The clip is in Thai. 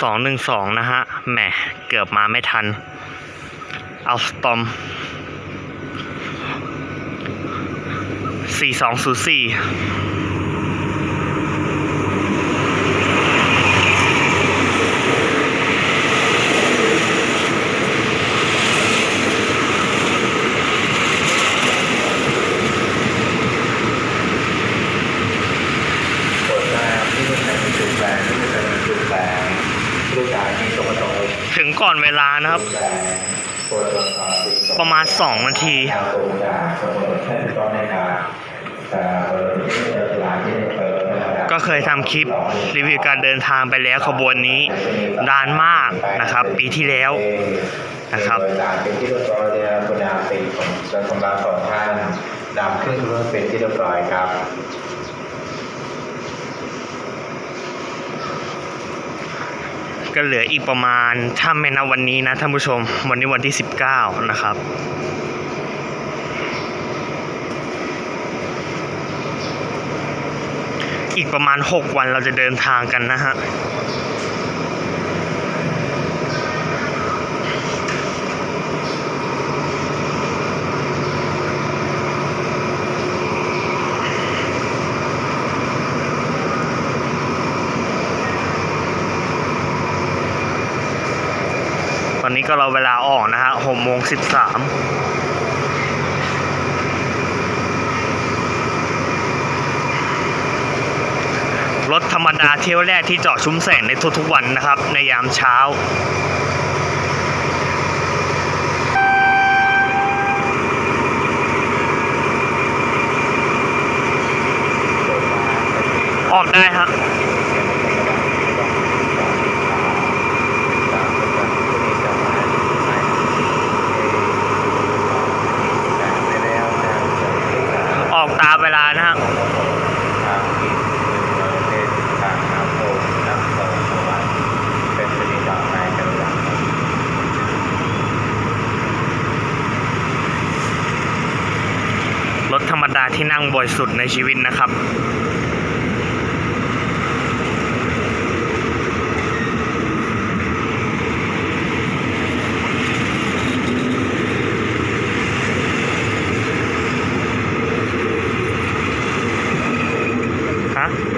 สองหนึ่งสองนะฮะ แหม เกือบมาไม่ทัน เอาสตอมสี่สองศูนย์สี่ ถึงก่อนเวลานะครับ ประมาณสองนาทีก็เคยทำคลิปรีวิวการเดินทางไปแล้วขบวนนี้นานมากนะครับ ปีที่แล้วนะครับเป็นที่เรียบร้อยแล้วคุณอาเป็นของจะสำหรับสองท่านนำขึ้นรถเป็นที่เรียบร้อยครับ ก็เหลืออีกประมาณถ้าไม่นับวันนี้นะท่านผู้ชม วันนี้วันที่ 19 นะครับอีกประมาณ 6 วันเราจะเดินทางกันนะฮะ อนนี้ก็เราเวลาออกนะฮะหกโมงสิบสามรถธรรมดาเที่ยวแรกที่จอดชุมแสงในทุกๆวันนะครับ ในยามเช้า ออกได้ฮะอ ถธรรมดาที่นั่งบ่อยสุดในชีวิตนะครับฮะ